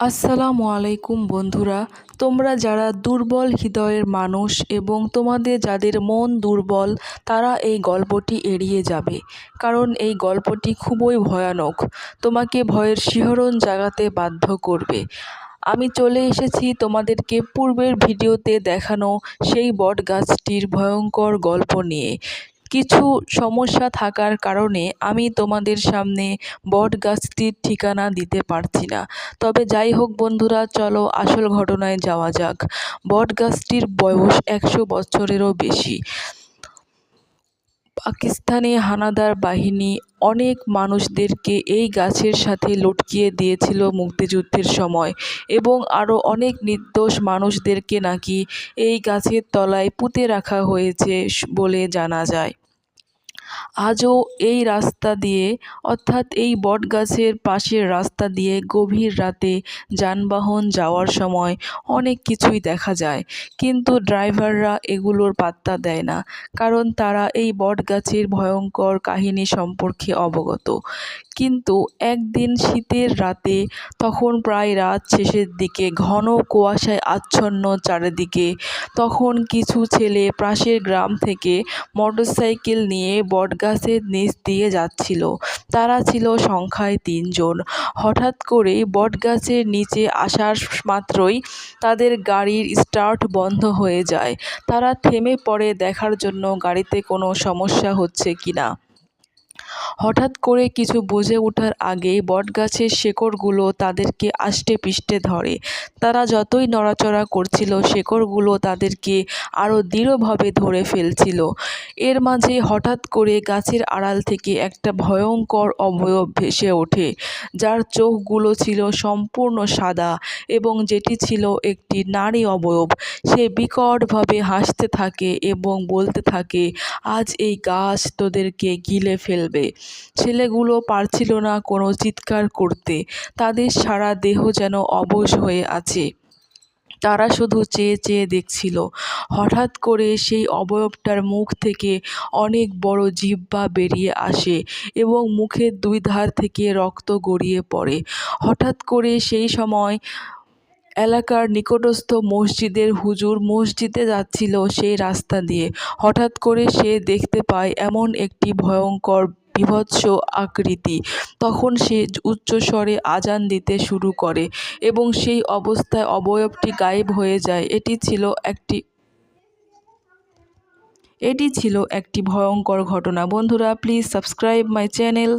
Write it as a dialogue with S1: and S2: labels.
S1: আসসালামু আলাইকুম বন্ধুরা, তোমরা যারা দুর্বল হৃদয়ের মানুষ এবং তোমাদের যাদের মন দুর্বল, তারা এই গল্পটি এড়িয়ে যাবে, কারণ এই গল্পটি খুবই ভয়ানক। তোমাকে ভয়ের শিহরণ জাগাতে বাধ্য করবে। আমি চলে এসেছি তোমাদেরকে পূর্বের ভিডিওতে দেখানো সেই বট গাছটির ভয়ঙ্কর গল্প নিয়ে। কিছু সমস্যা থাকার কারণে আমি তোমাদের সামনে বটগাছটির ঠিকানা দিতে পারছি না। তবে যাই হোক বন্ধুরা, চলো আসল ঘটনায় যাওয়া যাক। বটগাছটির বয়স একশো বছরেরও বেশি। পাকিস্তানি হানাদার বাহিনী অনেক মানুষদেরকে এই গাছের সাথে লটকিয়ে দিয়েছিল মুক্তিযুদ্ধের সময় এবং আরও অনেক নির্দোষ মানুষদেরকে নাকি এই গাছের তলায় পুঁতে রাখা হয়েছে বলে জানা যায়। আজও এই রাস্তা দিয়ে, অর্থাৎ এই বটগাছের পাশের রাস্তা দিয়ে গভীর রাতে যানবাহন যাওয়ার সময় অনেক কিছুই দেখা যায়। কিন্তু ড্রাইভাররা এগুলোর পাত্তা দেয় না, কারণ তারা এই বটগাছের ভয়ঙ্কর কাহিনী সম্পর্কে অবগত। কিন্তু একদিন শীতের রাতে তখন প্রায় রাত শেষের দিকে ঘন কুয়াশায় আচ্ছন্ন চারিদিকে। তখন কিছু ছেলে পাশের গ্রাম থেকে মোটরসাইকেল নিয়ে বটগাছের নিচ দিয়ে যাচ্ছিল। তারা ছিল সংখ্যায় তিনজন। হঠাৎ করে বটগাছের নিচে আসার মাত্রই তাদের গাড়ির স্টার্ট বন্ধ হয়ে যায়। তারা থেমে পড়ে দেখার জন্য গাড়িতে কোনো সমস্যা হচ্ছে কিনা। হঠাৎ করে কিছু বুঝে ওঠার আগেই বটগাছের শেকড়গুলো তাদেরকে আষ্টে পিষ্টে ধরে। তারা যতই নড়াচড়া করছিল, শেকড়গুলো তাদেরকে আরও দৃঢ়ভাবে ধরে ফেলছিল। এর মাঝে হঠাৎ করে গাছের আড়াল থেকে একটা ভয়ঙ্কর অবয়ব ভেসে ওঠে, যার চোখগুলো ছিল সম্পূর্ণ সাদা এবং যেটি ছিল একটি নারী অবয়ব। সে বিকটভাবে হাসতে থাকে এবং বলতে থাকে, আজ এই গাছ তোদেরকে গিলে ফেলবে। ছেলেগুলো পারছিল না কোনো চিৎকার করতে। তাদের সারা দেহ যেন অবশ হয়ে আছে। তারা শুধু চেয়ে চেয়ে দেখছিল। হঠাৎ করে সেই অবয়বটার মুখ থেকে অনেক বড় জিহ্বা বেরিয়ে আসে এবং মুখের দুই ধার থেকে রক্ত গড়িয়ে পড়ে। হঠাৎ করে সেই সময় এলাকার নিকটস্থ মসজিদের হুজুর মসজিদে যাচ্ছিল সেই রাস্তা দিয়ে। হঠাৎ করে সে দেখতে পায় এমন একটি ভয়ঙ্কর বীভৎস আকৃতি। তখন সে উচ্চস্বরে আজান দিতে শুরু করে এবং সেই অবস্থায় অবয়বটি গায়েব হয়ে যায়। এটি ছিল একটি এটি ছিল একটি ভয়ঙ্কর ঘটনা। বন্ধুরা প্লিজ সাবস্ক্রাইব মাই চ্যানেল